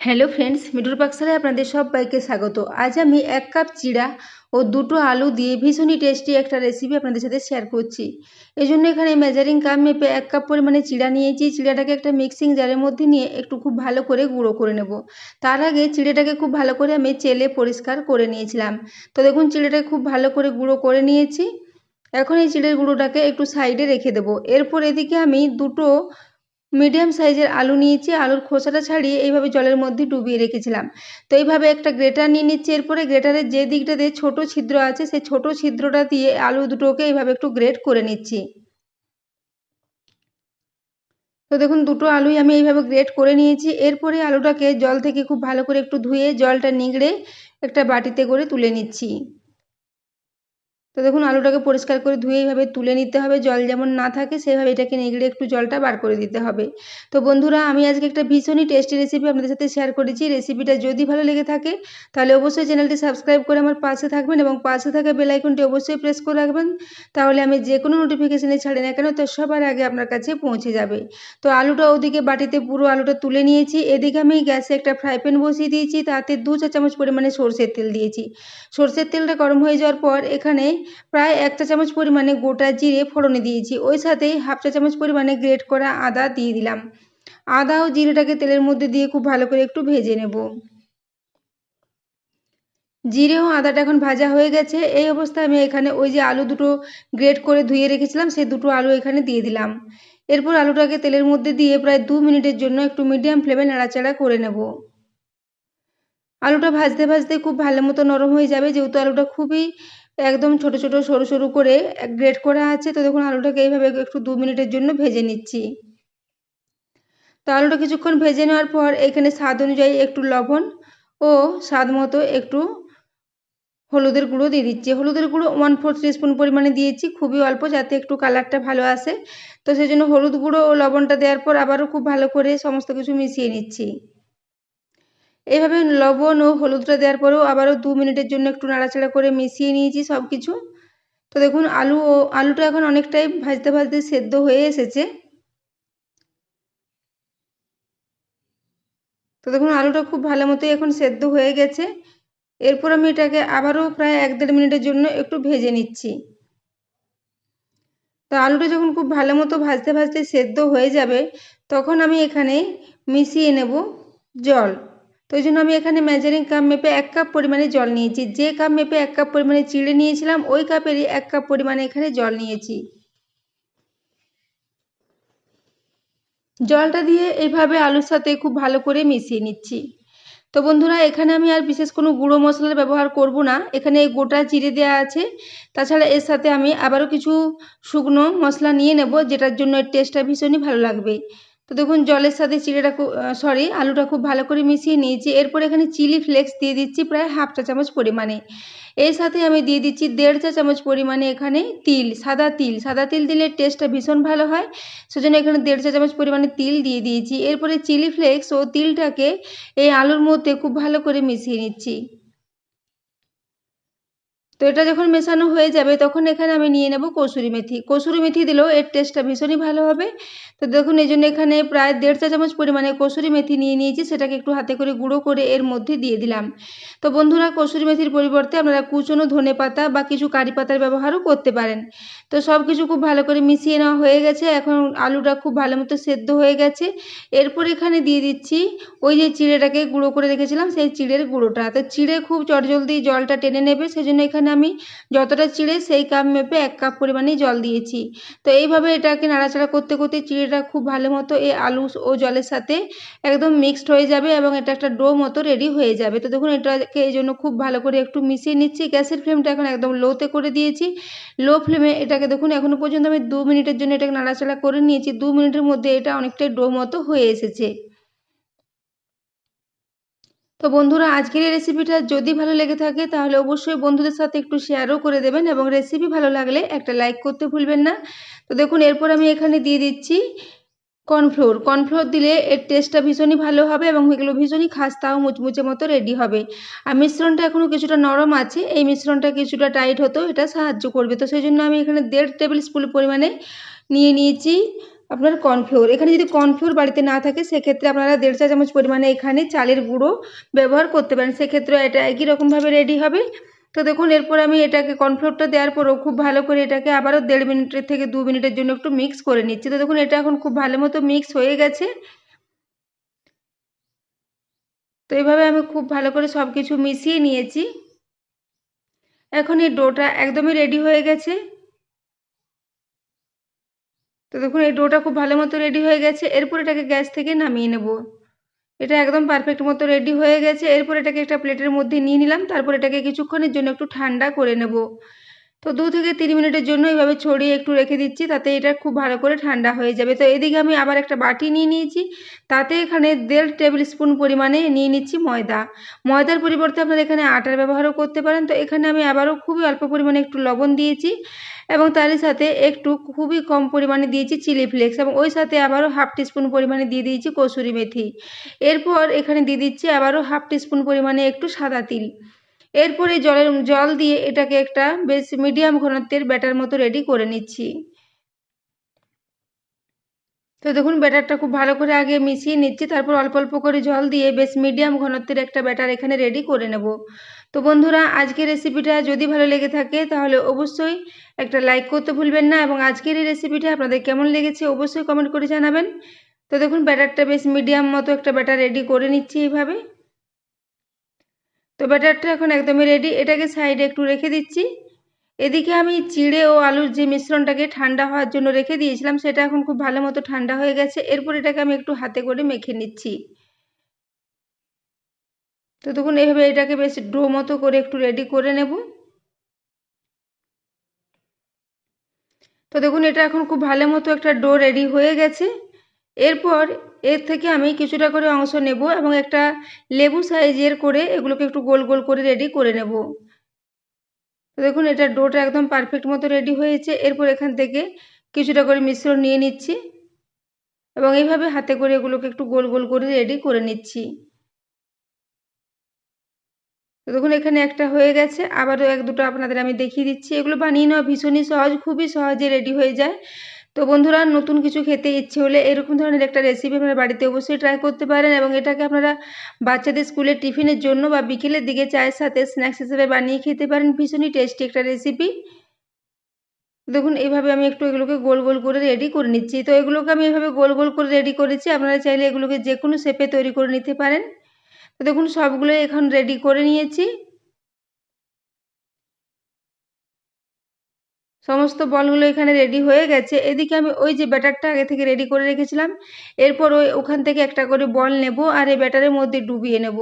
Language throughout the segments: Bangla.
হ্যালো ফ্রেন্ডস, মিঠুর পাকশালায় আপনাদের সবাইকে স্বাগত। আজ আমি এক কাপ চিড়া ও দুটো আলু দিয়ে ভীষণই টেস্টি একটা রেসিপি আপনাদের সাথে শেয়ার করছি। এই জন্য এখানে মেজারিং কাপ মেপে এক কাপ পরিমাণে চিড়া নিয়েছি। চিড়াটাকে একটা মিক্সিং জারের মধ্যে নিয়ে একটু খুব ভালো করে গুঁড়ো করে নেব। তার আগে চিড়েটাকে খুব ভালো করে আমি চেলে পরিষ্কার করে নিয়েছিলাম। তো দেখুন, চিড়েটাকে খুব ভালো করে গুঁড়ো করে নিয়েছি। এখন এই চিড়ের গুঁড়োটাকে একটু সাইডে রেখে দেবো। এরপর এদিকে আমি দুটো মিডিয়াম সাইজের আলু নিয়েছি, আলুর খোসাটা ছাড়িয়ে এইভাবে জলের মধ্যে ডুবিয়ে রেখেছিলাম। তো এইভাবে একটা গ্রেটার নিয়ে নিচ্ছি, এরপরে গ্রেটারের যে দিকটাতে ছোট ছিদ্র আছে, সেই ছোট ছিদ্রটা দিয়ে আলু দুটোকে এইভাবে একটু গ্রেট করে নিচ্ছি। তো দেখুন, দুটো আলুই আমি এইভাবে গ্রেট করে নিয়েছি। এরপরে আলুটাকে জল থেকে খুব ভালো করে একটু ধুয়ে জলটা নিগড়ে একটা বাটিতে করে তুলে নিচ্ছি। তো দেখুন, আলুটাকে পরিষ্কার করে ধুয়ে এইভাবে তুলে নিতে হবে। জল যেমন না থাকে, সেভাবে এটাকে নিগড়ে একটু জলটা বার করে দিতে হবে। তো বন্ধুরা, আমি আজকে একটা ভীষণই টেস্টি রেসিপি আপনাদের সাথে শেয়ার করেছি। রেসিপিটা যদি ভালো লেগে থাকে, তাহলে অবশ্যই চ্যানেলটি সাবস্ক্রাইব করে আমার পাশে থাকবেন এবং পাশে থাকা বেলাইকনটি অবশ্যই প্রেস করে রাখবেন। তাহলে আমি যে কোনো নোটিফিকেশানে ছাড়ি না কেন, তো সবার আগে আপনার কাছে পৌঁছে যাবে। তো আলুটা ওদিকে বাটিতে পুরো আলুটা তুলে নিয়েছি। এদিকে আমি গ্যাসে একটা ফ্রাই প্যান বসিয়ে দিয়েছি। তাতে দু চা চামচ পরিমাণে সর্ষের তেল দিয়েছি। সর্ষের তেলটা গরম হয়ে যাওয়ার পর এখানে প্রায় এক চা চামচ পরিমাণে গোটা জিরে ফোড়নে দিয়েছি। ওই সাথেই হাফ চা চামচ পরিমাণে গ্রেট করা আদা দিয়ে দিলাম। আদা ও জিরেটাকে তেলের মধ্যে দিয়ে খুব ভালো করে একটু ভেজে নেব। জিরে ও আদাটা এখন ভাজা হয়ে গেছে। এই অবস্থায় আমি এখানে ওই যে আলু দুটো গ্রেট করে ধুয়ে রেখেছিলাম, সেই দুটো আলু এখানে দিয়ে দিলাম। এরপর আলুটাকে তেলের মধ্যে দিয়ে প্রায় দু মিনিটের জন্য একটু মিডিয়াম ফ্লেমে নাড়াচাড়া করে নেব। আলুটা ভাজতে ভাজতে খুব ভালো মতো নরম হয়ে যাবে, যেহেতু আলুটা খুবই একদম ছোট ছোট, সরু সরু করে গ্রেট করা আছে। তো দেখুন, আলুটাকে এইভাবে একটু দু মিনিটের জন্য ভেজে নিচ্ছি। তো আলুটা কিছুক্ষণ ভেজে নেওয়ার পর এখানে স্বাদ অনুযায়ী একটু লবণ ও স্বাদ মতো একটু হলুদের গুঁড়ো দিয়ে দিচ্ছি। হলুদের গুঁড়ো ওয়ান ফোর স্পুন পরিমাণে দিয়েছি, খুবই অল্প যাতে একটু কালারটা ভালো আসে। তো সেই জন্য হলুদ গুঁড়ো ও লবণটা দেওয়ার পর আবারও খুব ভালো করে সমস্ত কিছু মিশিয়ে নিচ্ছি। এইভাবে লবণ ও হলুদটা দেওয়ার পরেও আবারও দু মিনিটের জন্য একটু নাড়াচাড়া করে মিশিয়ে নিয়েছি সব কিছু তো দেখুন, আলু ও আলুটা এখন অনেকটাই ভাজতে ভাজতে সেদ্ধ হয়ে এসেছে। তো দেখুন, আলুটা খুব ভালো মতোই এখন সেদ্ধ হয়ে গেছে। এরপর আমি এটাকে আবারও প্রায় এক দেড় মিনিটের জন্য একটু ভেজে নিচ্ছি। তো আলুটা যখন খুব ভালো মতো ভাজতে ভাজতে সেদ্ধ হয়ে যাবে, তখন আমি এখানে মিশিয়ে নেব জল। তো ওই জন্য আমি এখানে মেজারিং কাপ মেপে এক কাপ পরিমাণে জল নিয়েছি। যে কাপ মেপে এক কাপ পরিমাণে চিড়ে নিয়েছিলাম, ওই কাপেরই এক কাপ পরিমাণে এখানে জল নিয়েছি। জলটা দিয়ে এইভাবে আলুর সাথে খুব ভালো করে মিশিয়ে নিচ্ছি। তো বন্ধুরা, এখানে আমি আর বিশেষ কোনো গুঁড়ো মশলার ব্যবহার করব না। এখানে এই গোটা চিড়ে দেওয়া আছে। তাছাড়া এর সাথে আমি আবারও কিছু শুকনো মশলা নিয়ে নেব, যেটার জন্য এর টেস্টটা ভীষণই ভালো লাগবে। তো দেখুন, জলের সাথে চিড়েটা সরি আলুটা খুব ভালো করে মিশিয়ে নিয়েছি। এরপর এখানে চিলি ফ্লেক্স দিয়ে দিচ্ছি প্রায় হাফ চা চামচ পরিমাণে। এর সাথে আমি দিয়ে দিচ্ছি দেড় চা চামচ পরিমাণে এখানে তিল, সাদা তিল। সাদা তিল দিলে টেস্টটা ভীষণ ভালো হয়, সেজন্য এখানে দেড় চা চামচ পরিমাণে তিল দিয়ে দিয়েছি। এরপরে চিলি ফ্লেক্স ও তিলটাকে এই আলুর মধ্যে খুব ভালো করে মিশিয়ে নিচ্ছি। তো এটা যখন মেশানো হয়ে যাবে, তখন এখানে আমি নিয়ে নেব কসুরি মেথি। কসুরি মেথি দিলেও এর টেস্টটা ভীষণই ভালো হবে। তো দেখুন, এই জন্য এখানে প্রায় দেড় চা চামচ পরিমাণে কসুরি মেথি নিয়ে নিয়েছি, সেটাকে একটু হাতে করে গুঁড়ো করে এর মধ্যে দিয়ে দিলাম। তো বন্ধুরা, কসুরি মেথির পরিবর্তে আপনারা কুচনো ধনে পাতা বা কিছু কারি পাতার ব্যবহারও করতে পারেন। তো সব কিছু খুব ভালো করে মিশিয়ে নেওয়া হয়ে গেছে। এখন আলুটা খুব ভালো মতো সেদ্ধ হয়ে গেছে। এরপর এখানে দিয়ে দিচ্ছি ওই যে চিড়েটাকে গুঁড়ো করে রেখেছিলাম, সেই চিড়ের গুঁড়োটা। তো চিড়ে খুব চটজলদি জলটা টেনে নেবে, সেজন্য এখানে আমি যতটা চিড়ে সেই কাপ মেপে এক কাপ পরিমাণেই জল দিয়েছি। তো এইভাবে এটাকে নাড়াচাড়া করতে করতে চিড়েটা খুব ভালো মতো এই আলু ও জলের সাথে একদম মিক্সড হয়ে যাবে এবং এটা একটা ডো মতো রেডি হয়ে যাবে। তো দেখুন, এটাকে এই জন্য খুব ভালো করে একটু মিশিয়ে নিচ্ছি। গ্যাসের ফ্লেমটা এখন একদম লোতে করে দিয়েছি। লো ফ্লেমে এটাকে দেখুন এখনও পর্যন্ত আমি দু মিনিটের জন্য এটাকে নাড়াচাড়া করে নিয়েছি। দু মিনিটের মধ্যে এটা অনেকটাই ডো মতো হয়ে এসেছে। তো বন্ধুরা, আজকের এই রেসিপিটা যদি ভালো লেগে থাকে, তাহলে অবশ্যই বন্ধুদের সাথে একটু শেয়ারও করে দেবেন এবং রেসিপি ভালো লাগলে একটা লাইক করতে ভুলবেন না। তো দেখুন, এরপর আমি এখানে দিয়ে দিচ্ছি কর্নফ্লোর। কর্নফ্লোর দিলে এর টেস্টটা ভীষণই ভালো হবে এবং এগুলো ভীষণই খাস্তাও মুচমুচে মতো রেডি হবে। আর মিশ্রণটা এখনও কিছুটা নরম আছে। এই মিশ্রণটা কিছুটা টাইট হতো এটা সাহায্য করবে। তো সেই জন্য আমি এখানে দেড় টেবিল স্পুন পরিমাণে নিয়ে নিয়েছি আপনার কর্নফ্লোর। এখানে যদি কর্নফ্লোর বাড়িতে না থাকে, সেক্ষেত্রে আপনারা দেড় চা চামচ পরিমাণে এখানে চালের গুঁড়ো ব্যবহার করতে পারেন। সেক্ষেত্রে এটা একই রকমভাবে রেডি হবে। তো দেখুন, এরপর আমি এটাকে কর্নফ্লোরটা দেওয়ার পরও খুব ভালো করে এটাকে আবারও দেড় মিনিটের থেকে দু মিনিটের জন্য একটু মিক্স করে নিচ্ছি। তো দেখুন, এটা এখন খুব ভালো মতো মিক্স হয়ে গেছে। তো এইভাবে আমি খুব ভালো করে সব কিছু মিশিয়ে নিয়েছি। এখন এই ডোটা একদমই রেডি হয়ে গেছে। তো দেখুন, এই ডোটা খুব ভালো মতো রেডি হয়ে গেছে। এরপর এটাকে গ্যাস থেকে নামিয়ে নেব। এটা একদম পারফেক্ট মতো রেডি হয়ে গেছে। এরপর এটাকে একটা প্লেটের মধ্যে নিয়ে নিলাম। তারপর এটাকে কিছুক্ষণের জন্য একটু ঠান্ডা করে নেব। তো দু থেকে তিন মিনিটের জন্য এইভাবে ছড়িয়ে একটু রেখে দিচ্ছি, তাতে এটা খুব ভালো করে ঠান্ডা হয়ে যাবে। তো এদিকে আমি আবার একটা বাটি নিয়ে নিয়েছি, তাতে এখানে দেড় টেবিল স্পুন পরিমাণে নিয়ে নিচ্ছি ময়দা। ময়দার পরিবর্তে আপনারা এখানে আটার ব্যবহারও করতে পারেন। তো এখানে আমি আবারও খুবই অল্প পরিমাণে একটু লবণ দিয়েছি এবং তারই সাথে একটু খুবই কম পরিমাণে দিয়েছি চিলি ফ্লেক্স এবং ওই সাথে আবারও হাফ টিস্পুন পরিমাণে দিয়ে দিয়েছি কসুরি মেথি। এরপর এখানে দিয়ে দিচ্ছি আবারও হাফ টিস্পুন পরিমাণে একটু সাদা তিল। এরপরে জলের, জল দিয়ে এটাকে একটা বেশ মিডিয়াম ঘনত্বের ব্যাটার মতো রেডি করে নিচ্ছি। তো দেখুন, ব্যাটারটা খুব ভালো করে আগে মিশিয়ে নিচ্ছি, তারপর অল্প অল্প করে জল দিয়ে বেশ মিডিয়াম ঘনত্বের একটা ব্যাটার এখানে রেডি করে নেব। তো বন্ধুরা, আজকের রেসিপিটা যদি ভালো লেগে থাকে, তাহলে অবশ্যই একটা লাইক করতে ভুলবেন না এবং আজকের এই রেসিপিটা আপনাদের কেমন লেগেছে অবশ্যই কমেন্ট করে জানাবেন। তো দেখুন, ব্যাটারটা বেশ মিডিয়াম মতো একটা ব্যাটার রেডি করে নিচ্ছি এইভাবে। তো ব্যাটারটা এখন একদমই রেডি এটাকে সাইডে একটু রেখে দিচ্ছি। এদিকে আমি চিড়ে ও আলুর যে মিশ্রণটাকে ঠান্ডা হওয়ার জন্য রেখে দিয়েছিলাম, সেটা এখন খুব ভালো মতো ঠান্ডা হয়ে গেছে। এরপর এটাকে আমি একটু হাতে করে মেখে নিচ্ছি। তো দেখুন এইভাবে এটাকে বেশ ডো মতো করে একটু রেডি করে নেব। তো দেখুন, এটা এখন খুব ভালো মতো একটা ডো রেডি হয়ে গেছে। এরপর এর থেকে আমি কিছুটা করে অংশ নেব এবং একটা লেবু সাইজের করে এগুলোকে একটু গোল গোল করে রেডি করে নেব। দেখুন, এটা ডোটা একদম পারফেক্ট মতো রেডি হয়েছে। এরপর এখান থেকে কিছুটা করে মিশ্রণ নিয়ে নিচ্ছি এবং এইভাবে হাতে করে এগুলোকে একটু গোল গোল করে রেডি করে নিচ্ছি। দেখুন, এখানে একটা হয়ে গেছে। আবারও এক দুটো আপনাদের আমি দেখিয়ে দিচ্ছি। এগুলো বানিয়ে নেওয়া ভীষণই সহজ, খুবই সহজে রেডি হয়ে যায়। তো বন্ধুরা, নতুন কিছু খেতে ইচ্ছে হলে এরকম ধরনের একটা রেসিপি আপনারা বাড়িতে অবশ্যই ট্রাই করতে পারেন এবং এটাকে আপনারা বাচ্চাদের স্কুলের টিফিনের জন্য বা বিকেলের দিকে চায়ের সাথে স্ন্যাক্স হিসেবে বানিয়ে খেতে পারেন। ভীষণই টেস্টি একটা রেসিপি দেখুন এইভাবে আমি একটু এগুলোকে গোল গোল করে রেডি করে নিচ্ছি। তো এগুলোকে আমি এভাবে গোল গোল করে রেডি করেছি। আপনারা চাইলে এগুলোকে যে কোনো শেপে তৈরি করে নিতে পারেন। তো দেখুন সবগুলো এখন রেডি করে নিয়েছি। সমস্ত বলগুলো এখানে রেডি হয়ে গেছে। এদিকে আমি ওই যে ব্যাটারটা আগে থেকে রেডি করে রেখেছিলাম। এরপর ওই ওখান থেকে একটা করে বল নেব আর এই ব্যাটারের মধ্যে ডুবিয়ে নেব।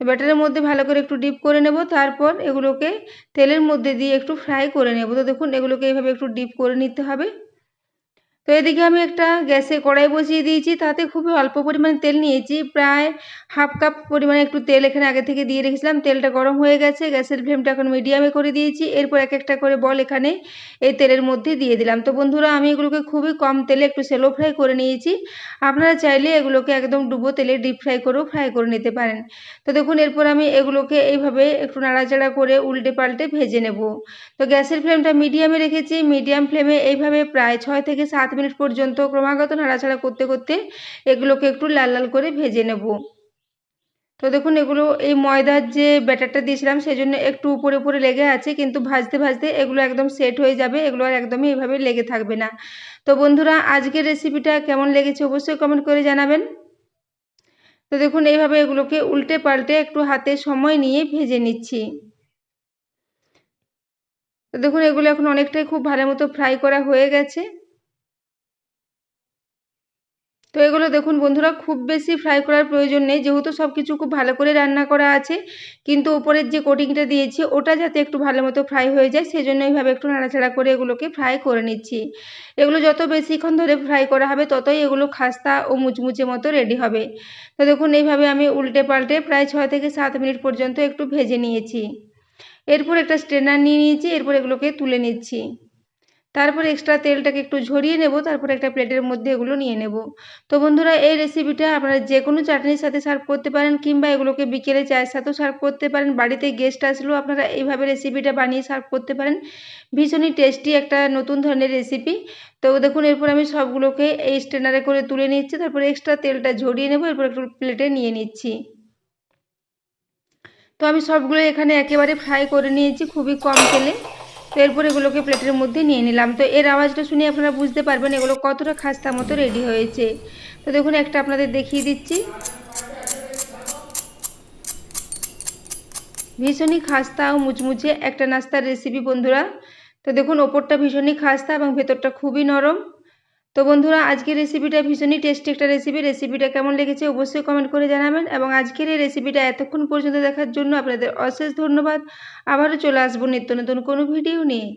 ব্যাটারের মধ্যে ভালো করে একটু ডিপ করে নেব, তারপর এগুলোকে তেলের মধ্যে দিয়ে একটু ফ্রাই করে নেব। তো দেখুন, এগুলোকে এইভাবে একটু ডিপ করে নিতে হবে। তো এদিকে আমি একটা গ্যাসে কড়াই বসিয়ে দিয়েছি, তাতে খুবই অল্প পরিমাণে তেল নিয়েছি। প্রায় হাফ কাপ পরিমাণে একটু তেল এখানে আগে থেকে দিয়ে রেখেছিলাম। তেলটা গরম হয়ে গেছে, গ্যাসের ফ্লেমটা এখন মিডিয়ামে করে দিয়েছি। এরপর এক একটা করে বল এখানে এই তেলের মধ্যে দিয়ে দিলাম। তো বন্ধুরা, আমি এগুলোকে খুবই কম তেলে একটু সেলো ফ্রাই করে নিয়েছি। আপনারা চাইলে এগুলোকে একদম ডুবো তেলে ডিপ ফ্রাই করেও ফ্রাই করে নিতে পারেন। তো দেখুন, এরপর আমি এগুলোকে এইভাবে একটু নাড়াচাড়া করে উল্টে পাল্টে ভেজে নেব। তো গ্যাসের ফ্লেমটা মিডিয়ামে রেখেছি। মিডিয়াম ফ্লেমে এইভাবে প্রায় ছয় থেকে সাত মিনিট পর্যন্ত ক্রমাগত নাড়াচাড়া করতে করতে এগুলোকে একটু লাল লাল করে ভেজে নেব। তো দেখুন, এগুলো এই ময়দার যে ব্যাটারটা দিয়েছিলাম সেই জন্য একটু উপরে উপরে লেগে আছে, কিন্তু ভাজতে ভাজতে এগুলো একদম সেট হয়ে যাবে, এগুলো আর একদমই এভাবে লেগে থাকবে না। তো বন্ধুরা, আজকের রেসিপিটা কেমন লেগেছে অবশ্যই কমেন্ট করে জানাবেন। তো দেখুন, এইভাবে এগুলোকে উল্টে পাল্টে একটু হাতে সময় নিয়ে ভেজে নিচ্ছি। তো দেখুন, এগুলো এখন অনেকটাই খুব ভালো মতো ফ্রাই করা হয়ে গেছে। তো এগুলো দেখুন বন্ধুরা, খুব বেশি ফ্রাই করার প্রয়োজন নেই। যেহেতু সব কিছু খুব ভালো করে রান্না করা আছে, কিন্তু উপরের যে কোটিংটা দিয়েছি, ওটা যাতে একটু ভালো মতো ফ্রাই হয়ে যায় সেই জন্য এইভাবে একটু নাড়াচাড়া করে এগুলোকে ফ্রাই করে নিচ্ছি। এগুলো যত বেশিক্ষণ ধরে ফ্রাই করা হবে, ততই এগুলো খাস্তা ও মুচমুচে মতো রেডি হবে। তো দেখুন, এইভাবে আমি উল্টে পাল্টে প্রায় ছয় থেকে সাত মিনিট পর্যন্ত একটু ভেজে নিয়েছি। এরপর একটা স্ট্রেনার নিয়ে নিয়েছি, এরপর এগুলোকে তুলে নিচ্ছি। তারপর এক্সট্রা তেলটাকে একটু ঝরিয়ে নেব, তারপর একটা প্লেটের মধ্যে এগুলো নিয়ে নেব। তো বন্ধুরা, এই রেসিপিটা আপনারা যে কোনো চাটনির সাথে সার্ভ করতে পারেন কিংবা এগুলোকে বিকেলে চায়ের সাথেও সার্ভ করতে পারেন। বাড়িতে গেস্ট আসলেও আপনারা এইভাবে রেসিপিটা বানিয়ে সার্ভ করতে পারেন। ভীষণই টেস্টি একটা নতুন ধরনের রেসিপি তো দেখুন, এরপর আমি সবগুলোকে এই স্ট্রেনারে করে তুলে নিচ্ছি, তারপর এক্সট্রা তেলটা ঝরিয়ে নেব, এরপর একটু প্লেটে নিয়ে নিচ্ছি। তো আমি সবগুলো এখানে একেবারে ফ্রাই করে নিয়েছি খুবই কম তেলে। তো এরপর এগুলোকে প্লেটের মধ্যে নিয়ে নিলাম। তো এর আওয়াজটা শুনে আপনারা বুঝতে পারবেন এগুলো কতটা খাস্তা মতো রেডি হয়েছে। তো দেখুন, একটা আপনাদের দেখিয়ে দিচ্ছি। ভীষণই খাস্তা ও মুচমুচে একটা নাস্তার রেসিপি বন্ধুরা। তো দেখুন, ওপরটা ভীষণই খাস্তা এবং ভেতরটা খুবই নরম। তো বন্ধুরা, আজকের রেসিপিটা ভীষণই টেস্টি একটা রেসিপি রেসিপিটা কেমন লেগেছে অবশ্যই কমেন্ট করে জানাবেন এবং আজকের এই রেসিপিটা এতক্ষণ পর্যন্ত দেখার জন্য আপনাদের অশেষ ধন্যবাদ। আবারও চলে আসব নিত্য নতুন কোনো ভিডিও নিয়ে।